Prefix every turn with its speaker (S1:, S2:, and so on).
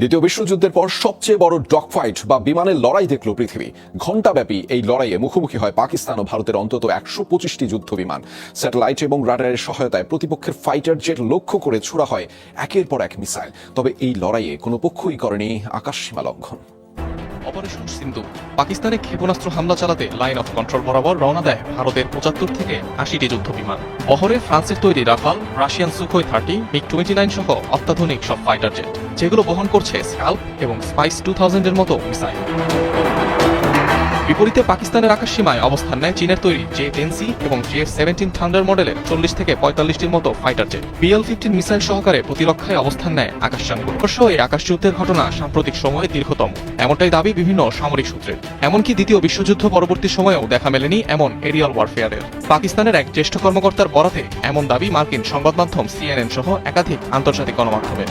S1: দ্বিতীয় বিশ্বযুদ্ধের পর সবচেয়ে বড় ডগ ফাইট বা বিমানের লড়াই দেখল পৃথিবী। ঘণ্টাব্যাপী এই লড়াইয়ে মুখোমুখি হয় পাকিস্তান ও ভারতের অন্তত একশো পঁচিশটি যুদ্ধ বিমান স্যাটেলাইট এবং রাডারের সহায়তায় প্রতিপক্ষের ফাইটার জেট লক্ষ্য করে ছোড়া হয় একের পর এক মিসাইল। তবে এই লড়াইয়ে কোনো পক্ষই করেনি আকাশসীমা লঙ্ঘন।
S2: অপারেশন সিন্ধু পাকিস্তানে ক্ষেপণাস্ত্র হামলা চালাতে লাইন অফ কন্ট্রোল বরাবর রওনা দেয় ভারতের পঁচাত্তর থেকে আশিটি যুদ্ধ বিমান। বহরে ফ্রান্সের তৈরি Rafale Russian Sukhoi thirty MiG twenty nine সহ অত্যাধুনিক সব ফাইটার জেট যেগুলো বহন করছে স্কাল্প এবং স্পাইস টু থাউজেন্ডের মতো মিসাইল বিপরীতে পাকিস্তানের আকাশসীমায় অবস্থান নেয় চীনের তৈরি জে টেন সি এবং জে সেভেন্টিন থান্ডার মডেলের চল্লিশ থেকে পঁয়তাল্লিশটির মতো fighter jet. BL fifteen missile সহকারে প্রতিরক্ষায় অবস্থান নেয় আকাশযানগুলো। অবশ্য এই আকাশযুদ্ধের ঘটনা সাম্প্রতিক সময়ে দীর্ঘতম। এমনটাই দাবি বিভিন্ন সামরিক সূত্রের এমনকি দ্বিতীয় বিশ্বযুদ্ধ পরবর্তী সময়েও দেখা মেলেনি এমন এরিয়াল ওয়ারফেয়ারের। পাকিস্তানের এক জ্যেষ্ঠ কর্মকর্তার বরাতে এমন দাবি মার্কিন সংবাদ মাধ্যম সিএনএন সহ একাধিক আন্তর্জাতিক গণমাধ্যমের